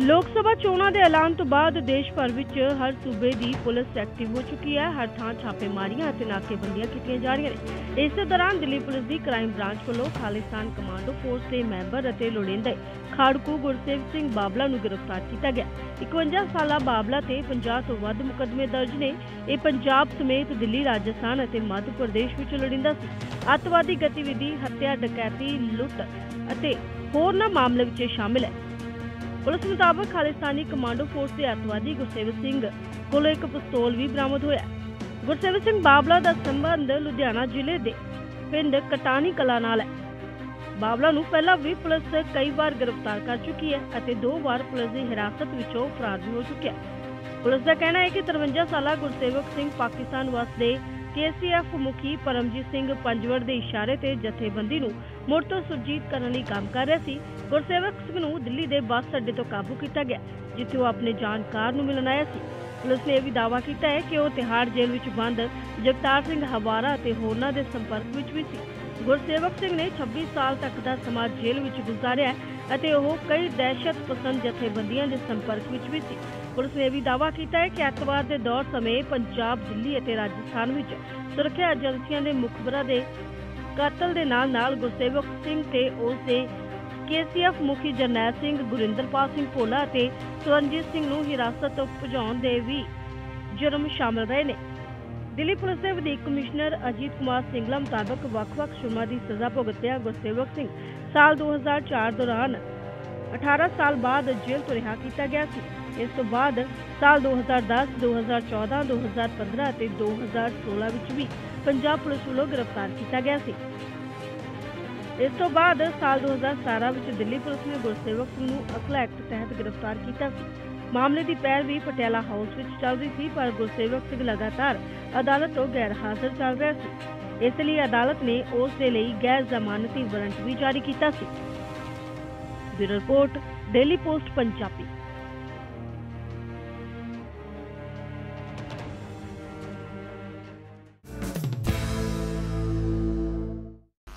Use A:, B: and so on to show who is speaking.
A: ਲੋਕ ਸਭਾ ਚੋਣਾਂ ਦੇ ਐਲਾਨ ਤੋਂ ਬਾਅਦ ਦੇਸ਼ ਭਰ ਵਿੱਚ ਹਰ ਸੂਬੇ ਦੀ ਪੁਲਿਸ ਐਕਟਿਵ ਹੋ ਚੁੱਕੀ ਹੈ। ਹਰ ਥਾਂ ਛਾਪੇਮਾਰੀਆਂ ਅਤੇ ਨਾਕੇਬੰਦੀਆਂ ਕੀਤੀਆਂ ਜਾ ਰਹੀਆਂ ਨੇ। ਇਸੇ ਦੌਰਾਨ ਦਿੱਲੀ ਪੁਲਿਸ ਦੀ ਕ੍ਰਾਈਮ ਬ੍ਰਾਂਚ ਵੱਲੋਂ ਖਾਲਿਸਤਾਨ ਕਮਾਂਡੋ ਫੋਰਸ ਦੇ ਮੈਂਬਰ ਅਤੇ ਲੋੜੀਂਦੇ ਖਾੜਕੂ ਗੁਰਸੇਵ ਸਿੰਘ ਬਾਬਲਾ ਨੂੰ ਗ੍ਰਿਫਤਾਰ ਕੀਤਾ ਗਿਆ। 51 ਸਾਲਾ ਬਾਬਲਾ ਤੇ 50 ਤੋਂ ਵੱਧ ਮੁਕੱਦਮੇ ਦਰਜ ਨੇ। ਇਹ ਪੰਜਾਬ ਸਮੇਤ ਦਿੱਲੀ, ਰਾਜਸਥਾਨ ਅਤੇ ਮੱਧ ਪ੍ਰਦੇਸ਼ ਵਿੱਚ ਲੋੜੀਂਦਾ ਸੀ। ਅੱਤਵਾਦੀ ਗਤੀਵਿਧੀ, ਹੱਤਿਆ, ਡਕੈਤੀ, ਲੁੱਟ ਅਤੇ ਹੋਰਨਾਂ ਮਾਮਲੇ ਵਿੱਚ ਸ਼ਾਮਿਲ ਹੈ। ਪੁਲਿਸ ਮੁਤਾਬਕ ਖਾਲਿਸਤਾਨੀ ਕਮਾਂਡੋ ਫੋਰਸ ਦੇ ਅੱਤਵਾਦੀ ਗੁਰਸੇਵਕ ਸਿੰਘ ਕੋਲੋਂ ਇੱਕ ਪਿਸਤੌਲ ਵੀ ਬਰਾਮਦ ਹੋਇਆ। ਗੁਰਸੇਵਕ ਸਿੰਘ ਬਾਬਲਾ ਦਾ ਸੰਬੰਧ ਲੁਧਿਆਣਾ ਜ਼ਿਲ੍ਹੇ ਦੇ ਪਿੰਡ ਕਟਾਨੀ ਕਲਾ ਨਾਲ ਹੈ। ਬਾਬਲਾ ਨੂੰ ਪਹਿਲਾਂ ਵੀ ਪੁਲਿਸ ਕਈ ਵਾਰ ਗ੍ਰਿਫਤਾਰ ਕਰ ਚੁੱਕੀ ਹੈ ਅਤੇ ਦੋ ਵਾਰ ਪੁਲਿਸ ਦੀ ਹਿਰਾਸਤ ਵਿੱਚੋਂ ਫਰਾਰ ਵੀ ਹੋ ਚੁੱਕਿਆ ਹੈ। ਪੁਲਿਸ ਦਾ ਕਹਿਣਾ ਹੈ ਕਿ 53 ਸਾਲਾ ਗੁਰਸੇਵਕ ਸਿੰਘ ਪਾਕਿਸਤਾਨ ਵਸਦੇ ਕੇਸੀਐਫ ਮੁਖੀ ਪਰਮਜੀਤ ਸਿੰਘ ਪੰਜਵੜ ਦੇ ਇਸ਼ਾਰੇ ਤੇ ਜਥੇਬੰਦੀ ਨੂੰ ਮੁੜ ਤੋਂ ਸੁਰਜੀਤ ਕਰਨ ਲਈ ਕੰਮ ਕਰ ਰਿਹਾ ਸੀ। ਗੁਰਸੇਵਕ ਸਿੰਘ ਨੂੰ ਦਿੱਲੀ ਦੇ ਬੱਸ ਅੱਡੇ ਤੋਂ ਕਾਬੂ ਕੀਤਾ ਗਿਆ, ਜਿੱਥੇ ਉਹ ਆਪਣੇ ਜਾਣਕਾਰ ਨੂੰ ਮਿਲਣ ਆਇਆ ਸੀ। ਪੁਲਿਸ ਨੇ ਇਹ ਵੀ ਦਾਅਵਾ ਕੀਤਾ ਹੈ ਕਿ ਉਹ ਤਿਹਾੜ ਜੇਲ੍ਹ ਵਿੱਚ ਬੰਦ, ਜਗਤਾਰ ਸਿੰਘ ਹਵਾਰਾ ਅਤੇ ਹੋਰਨਾਂ ਦੇ ਸੰਪਰਕ ਵਿੱਚ ਵੀ ਸੀ। ਗੁਰਸੇਵਕ ਸਿੰਘ ਨੇ 26 ਸਾਲ ਤੱਕ ਦਾ ਸਮਾਂ ਜੇਲ੍ਹ ਵਿੱਚ ਗੁਜ਼ਾਰਿਆ ਅਤੇ ਉਹ ਕਈ ਦਹਿਸ਼ਤ ਪਸੰਦ ਜਥੇਬੰਦੀਆਂ ਦੇ ਸੰਪਰਕ ਵਿੱਚ ਵੀ ਸੀ। ਪੁਲਿਸ ਨੇ ਇਹ ਵੀ ਦਾਅਵਾ ਕੀਤਾ ਹੈ ਕਿ ਐਤਵਾਰ ਦੇ ਦੌਰ ਸਮੇਂ ਪੰਜਾਬ, ਦਿੱਲੀ ਅਤੇ ਰਾਜਸਥਾਨ ਵਿੱਚ ਸੁਰੱਖਿਆ ਏਜੰਸੀਆਂ ਦੇ ਮੁਖਬਰਾਂ ਦੇ ਕਤਲ ਦੇ ਨਾਲ ਨਾਲ ਗੁਰਸੇਵਕ ਸਿੰਘ ਤੇ ਉਸ ਦੇ ਕੇਸੀਐਫ ਮੁਖੀ ਜਰਨੈਲ ਸਿੰਘ ਗੁਰਿੰਦਰਪਾਲ ਸਿੰਘ ਭੋਲਾ ਅਤੇ ਸੁਰਨਜੀਤ ਸਿੰਘ ਨੂੰ ਹਿਰਾਸਤ ਭਜਾਉਣ ਦੇ ਵੀ ਜੁਰਮ ਸ਼ਾਮਲ ਰਹੇ ਨੇ। ਦਿੱਲੀ ਪੁਲਿਸ ਦੇ ਵਧੀਕ ਕਮਿਸ਼ਨਰ ਅਜੀਤ ਕੁਮਾਰ ਸਿੰਗਲਾ ਮੁਤਾਬਕ ਵੱਖ-ਵੱਖ ਜੁਰਮਾਂ ਦੀ ਸਜ਼ਾ ਭੁਗਤਿਆ ਗੁਰਸੇਵਕ ਸਿੰਘ। ਸਾਲ 2004 ਦੌਰਾਨ 18 ਸਾਲ ਬਾਅਦ ਜੇਲ੍ਹ ਤੋਂ ਰਿਹਾ ਕੀਤਾ ਗਿਆ ਸੀ। ਇਸ ਤੋਂ ਬਾਅਦ ਸਾਲ 2010, 2014, 2015 ਅਤੇ 2016 ਵਿੱਚ ਵੀ ਪੰਜਾਬ ਪੁਲਿਸ ਵੱਲੋਂ ਗ੍ਰਿਫਤਾਰ ਕੀਤਾ ਗਿਆ ਸੀ। ਇਸ ਤੋਂ ਬਾਅਦ ਸਾਲ 2017 ਵਿੱਚ ਦਿੱਲੀ ਪੁਲਿਸ ਨੇ ਗੁਰਸੇਵਕ ਸਿੰਘ ਨੂੰ ਅਕਲਾ ਐਕਟ ਤਹਿਤ ਗ੍ਰਿਫਤਾਰ ਕੀਤਾ ਸੀ। ਮਾਮਲੇ ਦੀ ਪੈਰਵੀ ਪਟਿਆਲਾ ਹਾਊਸ ਵਿੱਚ ਚੱਲ ਰਹੀ ਸੀ, ਪਰ ਗੁਰਸੇਵਕ ਸਿੰਘ ਲਗਾਤਾਰ ਅਦਾਲਤ ਤੋਂ ਗੈਰ ਹਾਜ਼ਰ ਚੱਲ ਰਿਹਾ ਸੀ। ਇਸ ਲਈ ਅਦਾਲਤ ਨੇ ਉਸ ਦੇ ਲਈ ਗੈਰ ਜ਼ਮਾਨਤੀ ਵਾਰੰਟ ਵੀ ਜਾਰੀ ਕੀਤਾ ਸੀ। Bureau report, daily post, Punjabi.